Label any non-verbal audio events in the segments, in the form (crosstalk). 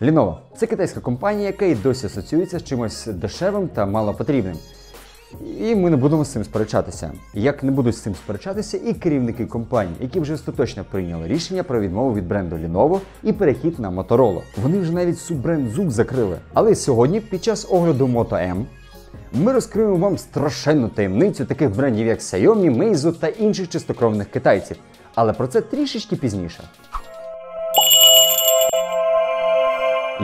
Lenovo – це китайська компанія, яка і досі асоціюється з чимось дешевим та малопотрібним. І ми не будемо з цим сперечатися. Як не будуть з цим сперечатися і керівники компанії, які вже остаточно прийняли рішення про відмову від бренду Lenovo і перехід на Motorola. Вони вже навіть суббренд ZOOK закрили. Але сьогодні, під час огляду Moto M, ми розкриємо вам страшенну таємницю таких брендів, як Xiaomi, Meizu та інших чистокровних китайців. Але про це трішечки пізніше.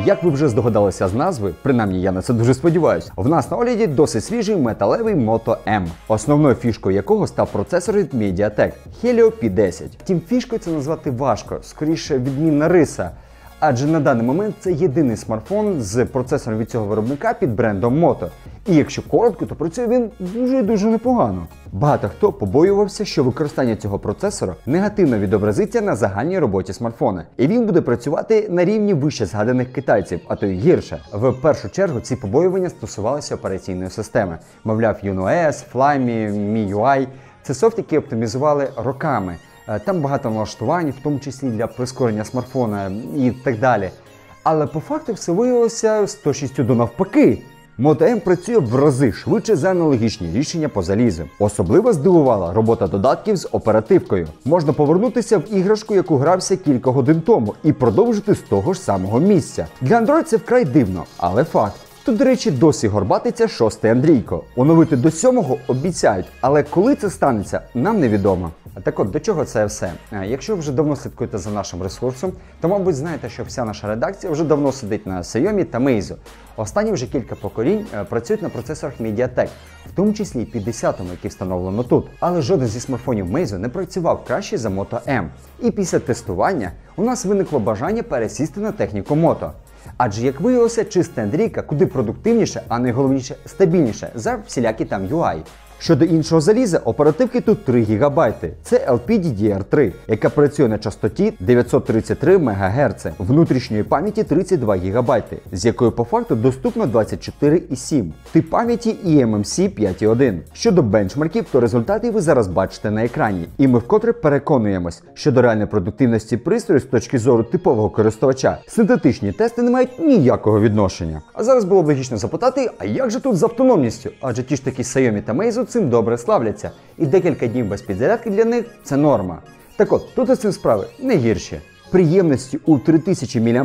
Як ви вже здогадалися з назви, принаймні я на це дуже сподіваюся, в нас на огляді досить свіжий металевий Moto M, основною фішкою якого став процесор від MediaTek Helio P10. Втім, фішкою це назвати важко, скоріше відмінна риса. Адже на даний момент це єдиний смартфон з процесором від цього виробника під брендом Moto. І якщо коротко, то працює він дуже дуже непогано. Багато хто побоювався, що використання цього процесора негативно відобразиться на загальній роботі смартфона, і він буде працювати на рівні вище згаданих китайців, а то й гірше. В першу чергу ці побоювання стосувалися операційної системи. Мовляв, UNOS, Flyme, MIUI – це софт, які оптимізували роками. Е, Там багато налаштувань, в тому числі для прискорення смартфона і так далі. Але по факту все виявилося з точністю до навпаки. Moto M працює в рази швидше за аналогічні рішення по залізу. Особливо здивувала робота додатків з оперативкою. Можна повернутися в іграшку, яку грався кілька годин тому, і продовжити з того ж самого місця. Для Android це вкрай дивно, але факт. Тут, до речі, досі горбатиться шостий Андрійко. Оновити до сьомого обіцяють, але коли це станеться, нам невідомо. Так от до чого це все? Е, Якщо ви вже давно слідкуєте за нашим ресурсом, то мабуть знаєте, що вся наша редакція вже давно сидить на Xiaomi та Meizu. Останні вже кілька поколінь е, працюють на процесорах MediaTek, в тому числі і 50-му, який встановлено тут. Але жоден зі смартфонів Meizu не працював краще за Moto M. І після тестування у нас виникло бажання пересісти на техніку Moto. Адже як виявилося, чиста Андрійка куди продуктивніше, а найголовніше стабільніше за всілякі там UI. Щодо іншого заліза, оперативки тут 3 ГБ. Це LPDDR3, яка працює на частоті 933 МГц, внутрішньої пам'яті 32 ГБ, з якої по факту доступно 24,7, тип пам'яті eMMC 5.1. Щодо бенчмарків, то результати ви зараз бачите на екрані, і ми вкотре переконуємось, що до реальної продуктивності пристрою з точки зору типового користувача синтетичні тести не мають ніякого відношення. А зараз було б логічно запитати, а як же тут з автономністю? Адже ті ж такі Xiaomi та Meizu цим добре славляться, і декілька днів без підзарядки для них це норма. Так от, тут із цим справи не гірші. Приємності у 3000 мАч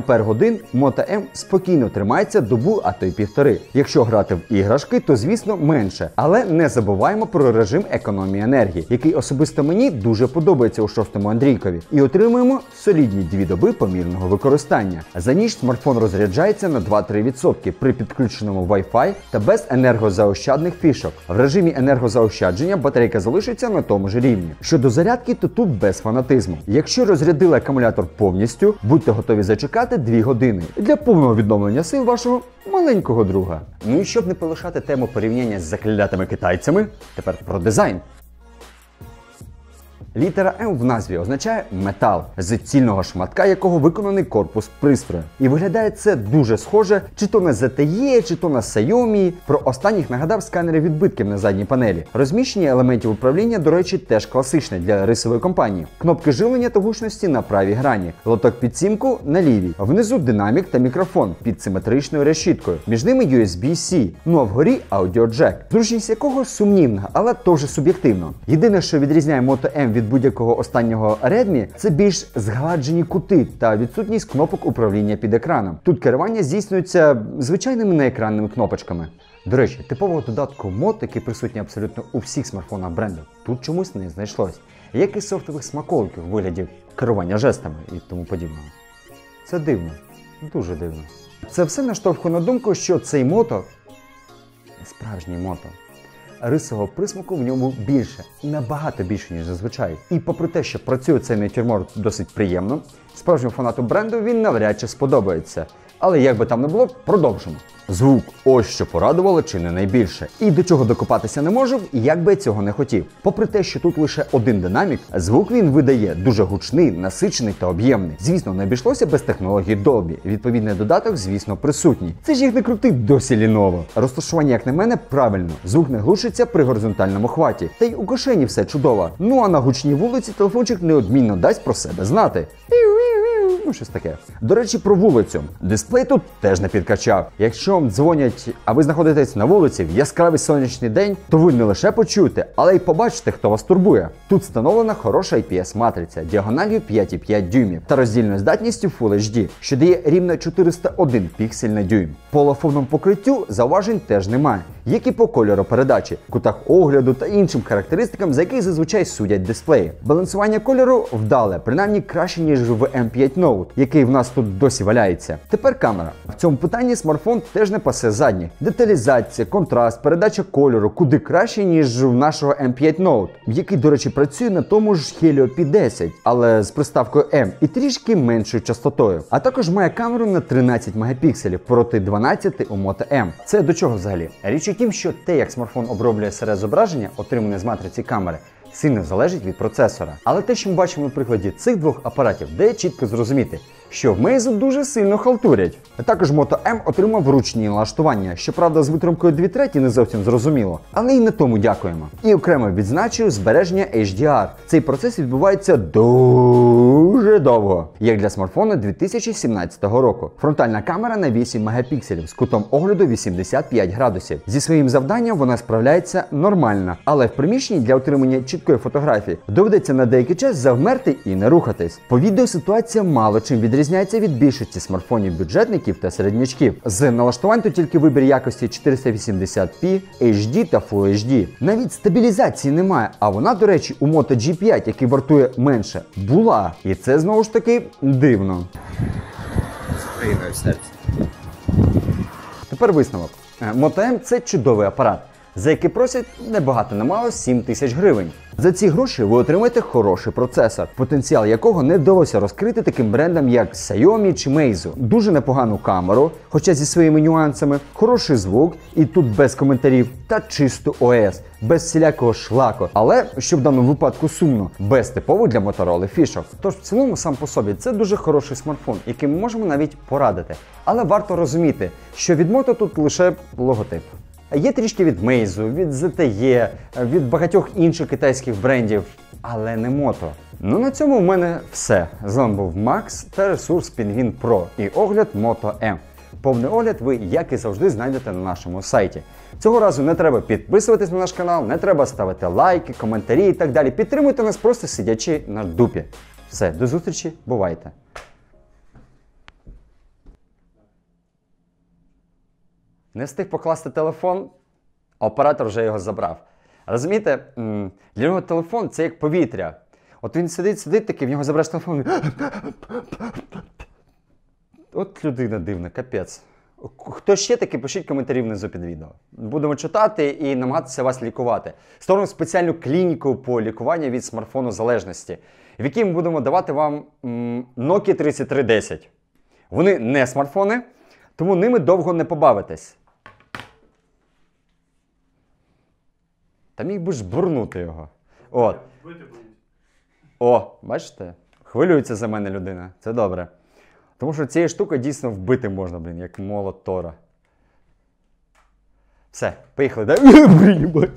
Moto M спокійно тримається добу, а то й півтори. Якщо грати в іграшки, то звісно менше. Але не забуваємо про режим економії енергії, який особисто мені дуже подобається у шостому Андрійкові. І отримуємо солідні дві доби помірного використання. За ніч смартфон розряджається на 2-3% при підключеному Wi-Fi та без енергозаощадних фішок. В режимі енергозаощадження батарейка залишиться на тому ж рівні. Щодо зарядки, то тут без фанатизму. Якщо розрядили акумулятор повністю, будьте готові зачекати 2 години для повного відновлення сил вашого маленького друга. Ну і щоб не полишати тему порівняння з заклятими китайцями, тепер про дизайн. Літера М в назві означає метал, з цільного шматка якого виконаний корпус пристрою. І виглядає це дуже схоже, чи то на ZTE, чи то на Xiaomi. Про останніх нагадав сканери відбитків на задній панелі. Розміщення елементів управління, до речі, теж класичне для рисової компанії. Кнопки живлення та гучності на правій грані, лоток під сімку на лівій. Внизу динамік та мікрофон під симетричною решіткою. Між ними USB-C, ну а вгорі аудіоджек, зручність якого сумнівна, але вже суб'єктивно. Єдине, що відрізняє Moto M від будь-якого останнього Redmi, це більш згладжені кути та відсутність кнопок управління під екраном. Тут керування здійснюється звичайними неекранними кнопочками. До речі, типового додатку мод, який присутній абсолютно у всіх смартфонах бренду, тут чомусь не знайшлось. Як і софтових смаколиків у вигляді керування жестами і тому подібного. Це дивно, дуже дивно. Це все наштовхує на думку, що цей мото не справжній мото. Рисового присмаку в ньому більше, набагато більше, ніж зазвичай. І попри те, що працює цей натюрморт досить приємно, справжньому фанату бренду він навряд чи сподобається. Але як би там не було, продовжимо. Звук, ось що порадувало чи не найбільше. І до чого докопатися не можу, як би цього не хотів. Попри те, що тут лише один динамік, звук він видає дуже гучний, насичений та об'ємний. Звісно, не обійшлося без технології Dolby. Відповідний додаток, звісно, присутній. Це ж їх не крутить досі ліново. Розташування, як на мене, правильно. Звук не глушиться при горизонтальному хваті. Та й у кишені все чудово. Ну а на гучній вулиці телефончик неодмінно дасть про себе знати. Ну, щось таке. До речі, про вулицю. Дисплей тут теж не підкачав. Якщо вам дзвонять, а ви знаходитесь на вулиці в яскравий сонячний день, то ви не лише почуєте, але й побачите, хто вас турбує. Тут встановлена хороша IPS-матриця діагональю 5,5 дюймів та роздільною здатністю Full HD, що дає рівно 401 піксель на дюйм. По лафовному покриттю зауважень теж немає, як і по кольору передачі, кутах огляду та іншим характеристикам, за яких зазвичай судять дисплеї. Балансування кольору вдале, принаймні краще ніж в M5 Note, який в нас тут досі валяється. Тепер камера. В цьому питанні смартфон теж не пасе задні. Деталізація, контраст, передача кольору куди краще, ніж в нашого M5 Note, який, до речі, працює на тому ж Helio P10, але з приставкою M і трішки меншою частотою. А також має камеру на 13 мегапікселів проти 12 у Moto M. Це до чого взагалі? Річ у тім, що те, як смартфон оброблює серед зображення, отримане з матриці камери, сильно залежить від процесора. Але те, що ми бачимо на прикладі цих двох апаратів, дає чітко зрозуміти, що в Meizu дуже сильно халтурять. Також Moto M отримав ручні налаштування, щоправда, з витримкою 2 треті не зовсім зрозуміло, але і на тому дякуємо. І окремо відзначую збереження HDR. Цей процес відбувається дуже довго, як для смартфону 2017 року. Фронтальна камера на 8 мегапікселів з кутом огляду 85 градусів. Зі своїм завданням вона справляється нормально, але в приміщенні для отримання чіткої фотографії доведеться на деякий час завмерти і не рухатись. По відео ситуація мало чим відрізняється від більшості смартфонів бюджетників та середнячків. З налаштувань тут тільки вибір якості 480p, HD та Full HD. Навіть стабілізації немає, а вона, до речі, у Moto G5, який вартує менше, була. І це знову ж таки дивно. Тепер висновок. Мотем – це чудовий апарат, за який просять небагато немало 7 тисяч гривень. За ці гроші ви отримаєте хороший процесор, потенціал якого не вдалося розкрити таким брендам, як Xiaomi чи Meizu. Дуже непогану камеру, хоча зі своїми нюансами, хороший звук, і тут без коментарів, та чисту ОС, без всілякого шлаку. Але що в даному випадку сумно, без типових для Motorola фішок. Тож в цілому сам по собі це дуже хороший смартфон, який ми можемо навіть порадити. Але варто розуміти, що від Moto тут лише логотип. Є трішки від Meizu, від ZTE, від багатьох інших китайських брендів, але не мото. Ну на цьому в мене все. З вами був Макс та ресурс Penguin Pro і огляд Moto M. Повний огляд ви, як і завжди, знайдете на нашому сайті. Цього разу не треба підписуватись на наш канал, не треба ставити лайки, коментарі і так далі. Підтримуйте нас просто сидячи на дупі. Все, до зустрічі, бувайте! Не встиг покласти телефон, а оператор вже його забрав. Розумієте, для нього телефон це як повітря. От він сидить, сидить такий, в нього забереш телефон. От людина дивна, капець. Хто ще таки, пишіть коментарі внизу під відео. Будемо читати і намагатися вас лікувати. Створимо спеціальну клініку по лікуванню від смартфону залежності, в якій ми будемо давати вам Nokia 3310. Вони не смартфони, тому ними довго не побавитесь. Та міг би ж бурнути його. От. О, бачите? Хвилюється за мене людина. Це добре. Тому що цією штукою дійсно вбити можна, блін, як молот Тора. Все, поїхали, да? (laughs)